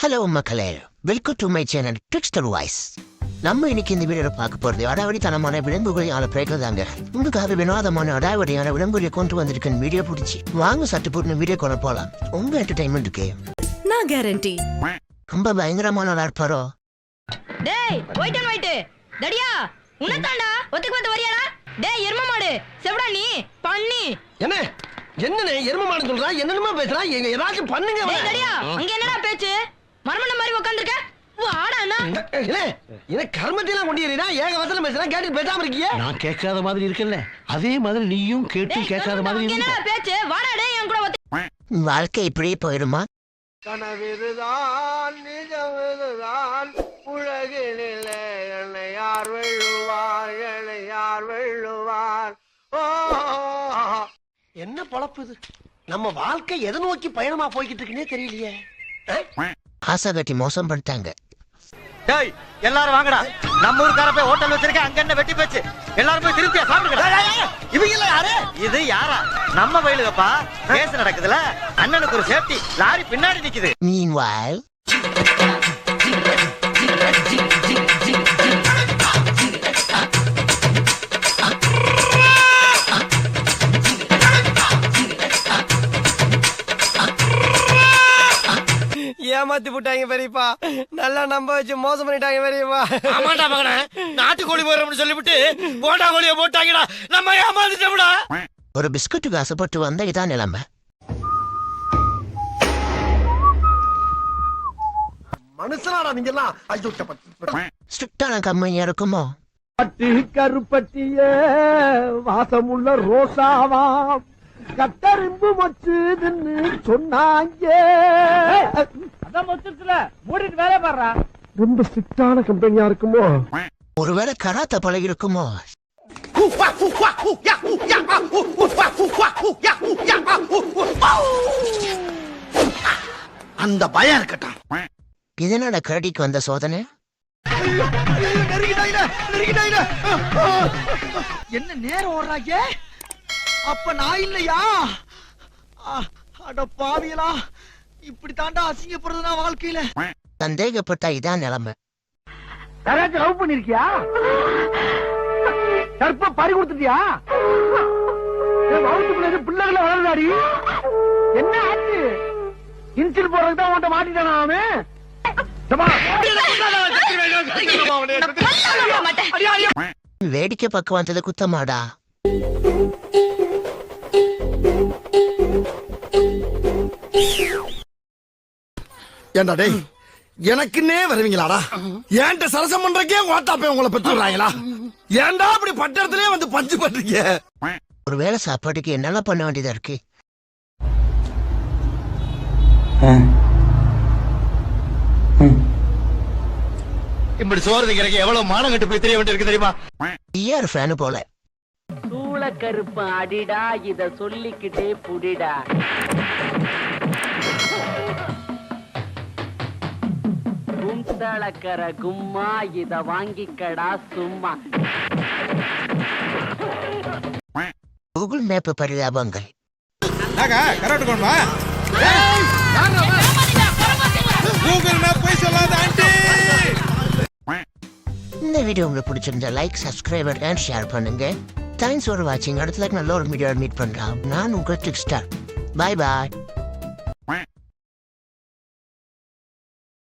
Hello மக்களே. Welcome to my channel trickster voice நம்ம இன்னைக்கு இந்த வீடியோவில் பார்க்க போகிறது அடாவடித்தனமான விளம்புகளையால பிரேக்கிறதாங்க உங்களுக்காக வினோதமான அடாவடியான விளம்புகளை கொண்டு வந்திருக்கேன் வீடியோ பிடிச்சி வாங்க சட்டு போட்டு வீடியோ கொண்டு போகலாம் உங்க என்டர்டைன்மெண்ட்டுக்கு நான் கேரண்டி ரொம்ப பயங்கரமான இருப்பாரோ டேய் ஒயிட் அண்ட் ஒயிட் தடியா உன்னதாண்டா ஒத்துக்கு பார்த்து வரியாடா? டேய் எரும மாடு. செவடா நீ? பண்ணி. என்ன? என்னண்ணே எரும மாடு சொல்றா? என்னென்னமோ பேசுறா? எங்க ஏதாச்சும் பண்ணுங்க டேய் தடியா அங்க என்னடா பேச்சு? என்ன? கர்மத்தையெல்லாம் கொண்டு ஏறினா ஏக வசனம் பேசுறா கேட்டு பேசாம இருக்கியே? நான் கேட்காத மாதிரி இருக்கல அதே மாதிரி நீயும் கேட்டு கேட்காத மாதிரி பேச்சு? வாடா டேய் என் கூட வாழ்க்கை இப்படியே போயிடுமா? கனவிதுதான் நிஜமிதுதான் உலகினிலே என்னை யார் வெள்ளுவார் என்னை யார் வெள்ளுவார் ஓ! என்ன பொழப்பு இது? நம்ம வாழ்க்கை எதை நோக்கி பயணமா போய்கிட்டு இருக்குன்னே தெரியலையே? ஆசை கட்டி மோசம் பண்ணிட்டாங்க. டேய் எல்லாரும் வாங்கடா. நம்ம ஊர்க்கார போய் ஹோட்டல் வச்சிருக்க அங்க என்ன வெட்டி போச்சு? எல்லாரும் போய் திருப்தியா சாப்பிடுங்கடா. இவங்க யாரு? இது யாரா? நம்ம வயலுகப்பா கேஸ் நடக்குதுல அண்ணனுக்கு ஒரு சேஃப்டி லாரி பின்னாடி நிக்குது. ஏமாத்தி போட்டாங்க பெரியப்பா. நல்லா நம்ப வச்சு மோசம் பண்ணிட்டாங்க பெரியப்பா. ஆமாடா மகனே நாட்டுக்கோழி போறோம்னு சொல்லிவிட்டு போட்டா கோழிய போட்டாங்கடா. நம்ம ஏமாந்துட்டோம்டா. ஒரு பிஸ்கட்டுக்கு ஆசைப்பட்டு வந்த இதான் நிலைமை. மனுஷனாடா நீங்க எல்லாம் ஐயோ. ஸ்ட்ரிக்டான கம்பெனியா இருக்குமோ? பட்டு கருப்பட்டிய வாசமுள்ள ரோசாவாம் கட்டறிம்பு மச்சுதுன்னு சொன்னாங்க. அதான் மூடிட்டு வேலை பாடுறா ரொம்ப ஸ்ட்ரிக்டான கம்பெனியா இருக்குமோ? ஒருவேளை கராத்த பழகி இருக்குமோ? அந்த பயம் இருக்கட்டும். இதனோட கரடிக்கு வந்த சோதனை? என்ன நேரம் ஓடுறாங்க அப்ப நான் இல்லையா? ஆ, அட பாவியலா இப்படி தாண்டா அசிங்கப்படுறதுனா வாழ்க்கையில. சந்தேகப்பட்டா இதான் நிலைமை. யாராச்சும் லவ் பண்ணிருக்கியா? கற்ப பறி கொடுத்துட்டியா? வகுத்துக்குள்ள பிள்ளைகளை வளர்ந்தாடி? என்ன ஆச்சு? இன்சில் போறதுக்கு தான் உன்ட்ட மாட்டிட்டானா அவன். வேடிக்கை பக்கம் வந்தது குத்தமாடா. ஏண்டா டேய் எனக்குன்னே வருவீங்களாடா? ஏன்ட்ட சரசம் பண்றக்கே ஓட்டாப்பே உங்களை பெற்று விடுறாங்களா? ஏன்டா அப்படி பட்டத்திலே வந்து பஞ்சு பண்றீங்க? ஒருவேளை சாப்பாட்டுக்கு என்னெல்லாம் பண்ண வேண்டியதா இருக்கு? இப்படி சோறு திங்கிறக்கு எவ்வளவு மானம் கட்டு போய் தெரிய வேண்டியிருக்கு தெரியுமா? ஈஆர் ஃபேனு போல. சூள கருப்பு அடிடா இத சொல்லிக்கிட்டே புடிடா. கும்தளக்கர கும்மா இத வாங்கிக்கடா சும்மா. கூகுள் மேப் பரிதாபங்கள் இந்த வீடியோ உங்களுக்கு பிடிச்சிருந்தா லைக் சப்ஸ்கிரைபர் அண்ட் ஷேர் பண்ணுங்க. தேங்க்ஸ் ஃபார் வாட்சிங் அடுத்த நல்ல ஒரு வீடியோ மீட் பண்றோம். நான் உங்கள் ட்ரிக் ஸ்டார் பாய் பாய்